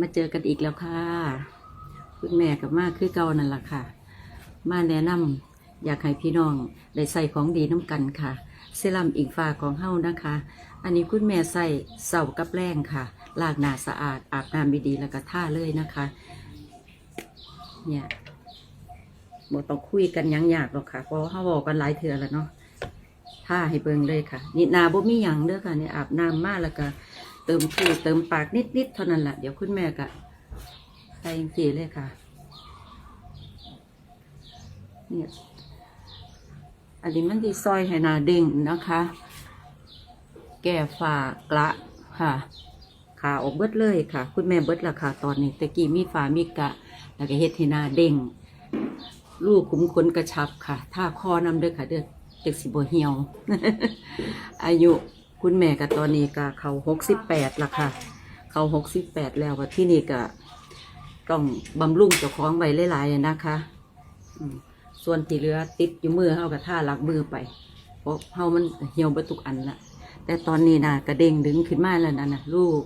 มาเจอกันอีกแล้วค่ะคุณแม่กับมาคือเก่านั่นแหละค่ะ มาแนะนำอยากให้พี่น้องได้ใส่ของดีน้ำกันค่ะ เซรั่มอิงฟ้าของเฮานะคะ อันนี้คุณแม่ใส่เสากับแรงค่ะล้างหน้าสะอาด อาบน้ำดีๆแล้วก็ท่าเลยนะคะ เนี่ยบ่ต้องคุยกันหยังยากหรอกค่ะ เพราะเฮาบอกกันหลายเทื่อแล้วเนาะท่าให้เบิ่งเลยค่ะ นี่นาบ่มีหยังเด้อค่ะนี่อาบน้ำมากแล้วก็ เติมผิวเติมปากนิดๆเท่านั้นแหละเดี๋ยวคุณแม่ก็ใส่จังสีเลยค่ะเนี่ยอันนี้มันดีซอยให้นาเด้งนะคะ แก่ฝากระค่ะขาออกเบิดเลยค่ะ คุณแม่เบิดละค่ะ ตอนนี้ตะกี้มีฝามีกะ แล้วก็เฮ็ดให้นาเด้งลูกขุมขนกระชับค่ะท่าคอนำเด้อค่ะ เด้อเด็กสิบเหี่ยว อายุ คุณแม่ก็ตอนนี้ก็เขาหกสิบแปดละค่ะ เขาหกสิบแปดแล้วว่าที่นี่ก็ต้องบำรุงเจ้าของไว้หลายๆนะคะส่วนที่เหลือติดอยู่มือเฮากับท่าลักมือไป เพราะเฮามันเหี่ยวไปทุกอันละแต่ตอนนี้นะกระเด้งดึงขึ้นมาแล้วนะนะลูก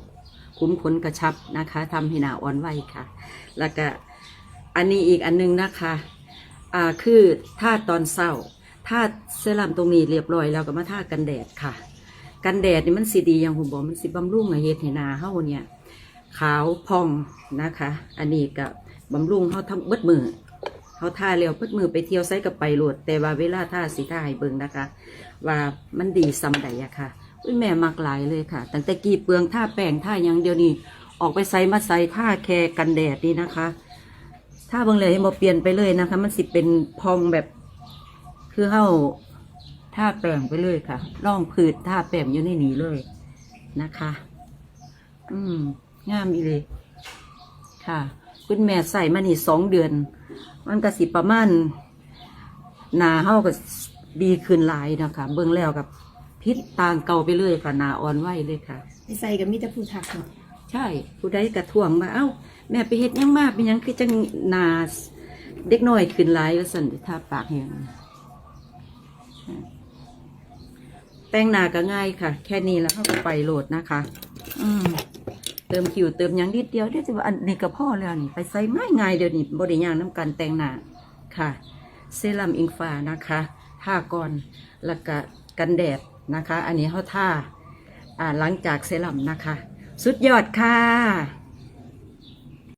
คุ้มขนกระชับนะคะทำให้หนาอ่อนไหวค่ะ แล้วก็อันนี้อีกอันหนึงนะคะอ่าคือท่าตอนเศร้าท่าเซรั่มตรงนี้เรียบร้อยแล้วก็มาท่ากันแดดค่ะ กันแดดนี่มันสีดีอย่างผมบอกมันสีบำรุงให้เฮ็ดให้หนาเฮาเนี่ย ขาวพองนะคะ อันนี้ก็บบำรุงเฮาทั้งเบิดมือเฮาท่าเร็วเบิดมือไปเที่ยวไซกับไปโหลด แต่ว่าเวลาท่าสีท่าให้เบิ่งนะคะ ว่ามันดีซำใดอะค่ะอุ้ยแม่มักหลายเลยค่ะตั้งแต่กี่เปลืองท่าแป้งท่ายังเดียวนี้ออกไปใส่มาใส่ท่าแคร์กันแดดนี่นะคะถ้าเบางเลยให้บอเปลี่ยนไปเลยนะคะ มันสิเป็นพองแบบคือเฮา ท่าแปลงไปเลยค่ะร่องผืดท่าแปลงอยู่ในนี้เลยนะคะ อืมงามอีเลยค่ะ คุณแม่ใส่มานี่สองเดือน มันก็สิประมาณหนาเฮาก็ดีขึ้นหลายนะคะ เบิ่งแล้วกับพิษต่างเก่าไปเลยค่ะหนาอ่อนไหวเลยค่ะ ไปใส่กับมีแต่ผู้ทักเนาะใช่ผู้ใดกระท่วงมาเอ้า แม่ไปเฮ็ดหยังมาเป็นหยังคือจังหนาเด็กน้อยขึ้นหลายว่าสั่นถ้าปากแห้ง แต่งหน้าก็ง่ายค่ะ แค่นี้แล้วเขาก็ไปโหลดนะคะ อืมเติมคิวเติมยังนิดเดียวเดี๋ยวจะว่าอันนี้ก็พ่อแล้วนี่ ไปใส่ง่ายง่ายเดี๋ยวนี้บริยางน้ำกันแต่งหน้าค่ะ เซรั่มอิงฟ้านะคะท่าก่อนแล้วก็กันแดดนะคะ อันนี้เขาทาอ่าหลังจากเซรั่มนะคะ สุดยอดค่ะ